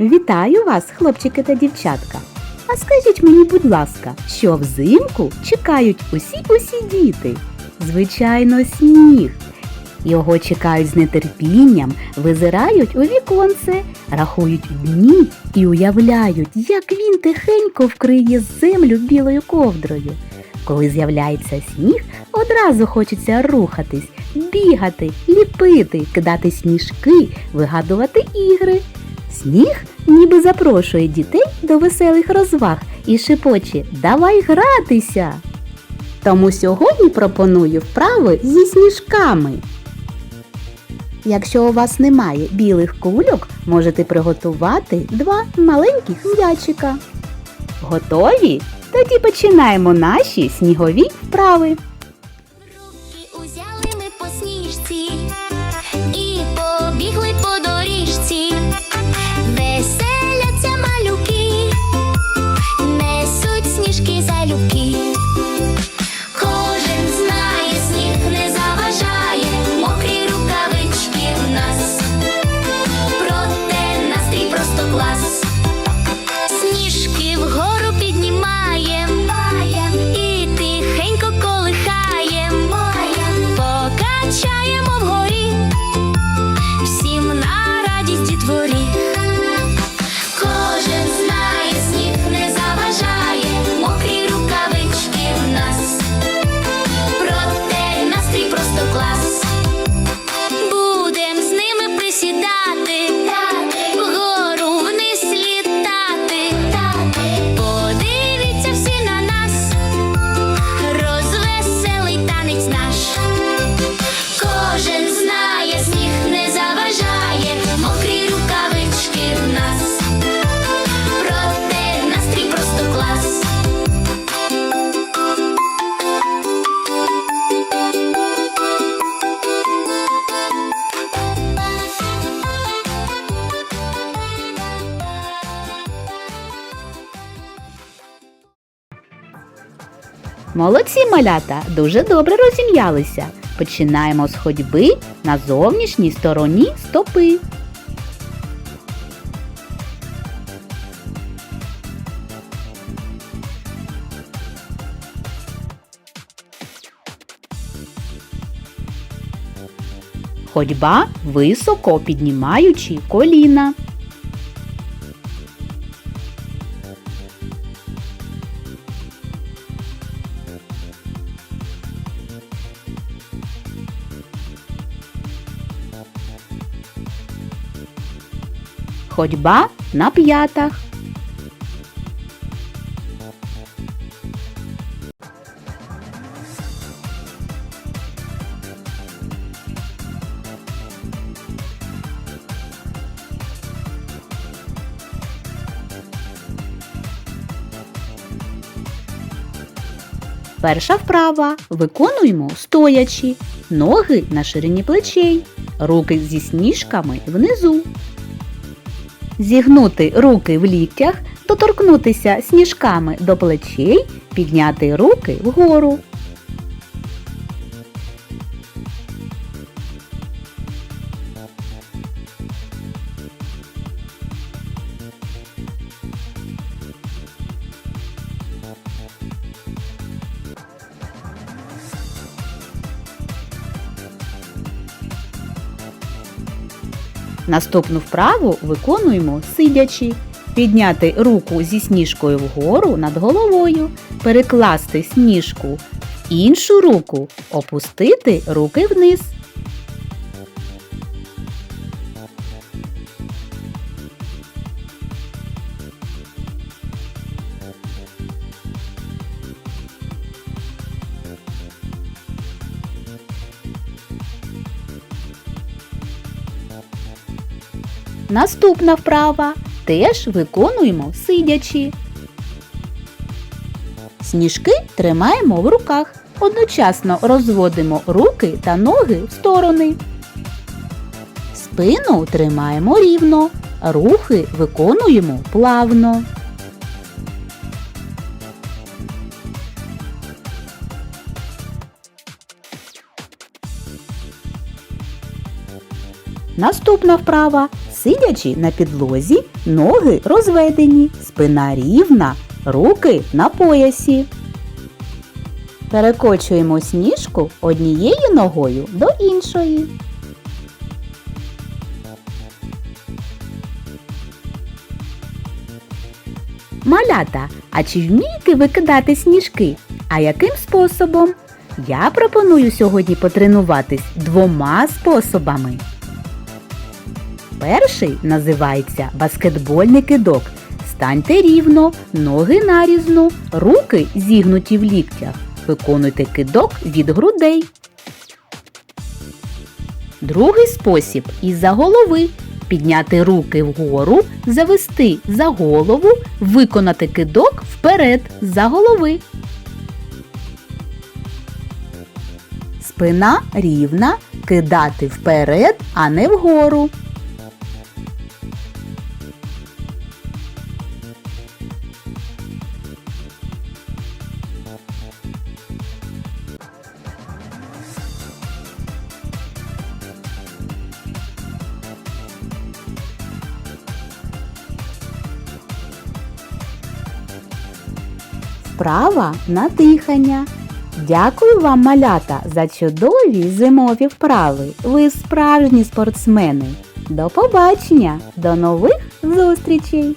Вітаю вас, хлопчики та дівчатка. А скажіть мені, будь ласка, що взимку чекають усі усі діти? Звичайно, сніг. Його чекають з нетерпінням, визирають у віконце, рахують дні і уявляють, як він тихенько вкриє землю білою ковдрою. Коли з'являється сніг, одразу хочеться рухатись, бігати, ліпити, кидати сніжки, вигадувати ігри. Сніг ніби запрошує дітей до веселих розваг і шепоче Давай гратися. Тому сьогодні пропоную вправи зі сніжками. Якщо у вас немає білих кульок, можете приготувати два маленьких м'ячика. Готові? Тоді починаємо наші снігові вправи. Молодці малята дуже добре розім'ялися. Починаємо з ходьби на зовнішній стороні стопи. Ходьба високо піднімаючи коліна. Ходьба на п'ятах. Перша вправа. Виконуємо стоячи. Ноги на ширині плечей. Руки зі сніжками внизу. Зігнути руки в ліктях, доторкнутися сніжками до плечей, підняти руки вгору. Наступну вправу виконуємо сидячи. Підняти руку зі сніжкою вгору над головою, перекласти сніжку в іншу руку, опустити руки вниз. Наступна вправа теж виконуємо сидячи. Сніжки тримаємо в руках. Одночасно розводимо руки та ноги в сторони. Спину тримаємо рівно, рухи виконуємо плавно. Наступна вправа. Сидячи на підлозі, ноги розведені, спина рівна, руки на поясі. Перекочуємо сніжку однією ногою до іншої. Малята, а чи вмієте ви кидати сніжки? А яким способом? Я пропоную сьогодні потренуватись двома способами. Перший називається баскетбольний кидок. Станьте рівно, ноги нарізно, руки зігнуті в ліктях. Виконуйте кидок від грудей. Другий спосіб із-за голови. Підняти руки вгору, завести за голову, виконати кидок вперед за голови. Спина рівна, кидати вперед, а не вгору. Вправа на дихання. Дякую вам, малята, за чудові зимові вправи. Ви справжні спортсмени. До побачення, до нових зустрічей!